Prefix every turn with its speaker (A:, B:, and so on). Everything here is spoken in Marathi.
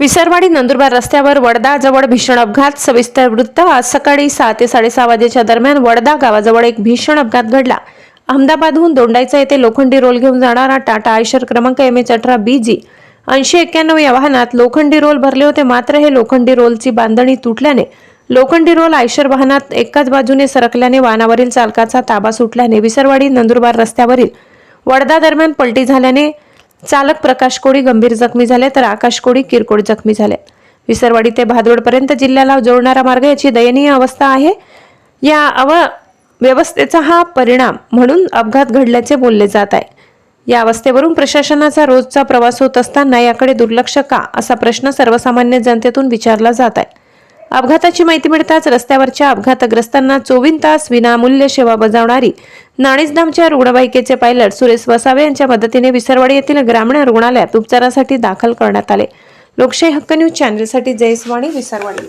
A: विसरवाडी नंदुरबार रस्त्यावर वडदा जवळ भीषण अपघात. सविस्तर वृत्त आज सकाळी सहा ते साडेसहा वाजेच्या दरम्यान वडदा गावाजवळ एक भीषण अपघात घडला. अहमदाबादहून दोंडाईचा येथे लोखंडी रोल घेऊन जाणारा टाटा आयशर क्रमांक एम एच अठरा बी जी ऐंशी एक्क्याण्णव या वाहनात लोखंडी रोल भरले होते. मात्र हे लोखंडी रोलची बांधणी तुटल्याने लोखंडी रोल आयशर वाहनात एकाच बाजूने सरकल्याने वाहनावरील चालकाचा ताबा सुटल्याने विसरवाडी नंदुरबार रस्त्यावरील वडदा दरम्यान पलटी झाल्याने चालक प्रकाश कोळी गंभीर जखमी झाले तर आकाश कोळी किरकोळ जखमी झाले. विसरवाडी ते भादवडपर्यंत जिल्ह्याला जोडणारा मार्ग याची दयनीय अवस्था आहे. या अव व्यवस्थेचा हा परिणाम म्हणून अपघात घडल्याचे बोलले जात आहे. या अवस्थेवरून प्रशासनाचा रोजचा प्रवास होत असताना याकडे दुर्लक्ष का असा प्रश्न सर्वसामान्य जनतेतून विचारला जात आहे. अपघाताची माहिती मिळताच रस्त्यावरच्या अपघातग्रस्तांना चोवीस तास विनामूल्य सेवा बजावणारी नाणीजधामच्या रुग्णवाहिकेचे पायलट सुरेश वसावे यांच्या मदतीने विसरवाडी येथील ग्रामीण रुग्णालयात उपचारासाठी दाखल करण्यात आले. लोकशाही हक्क न्यूज चॅनलसाठी जयस्वाणी विसरवाडी.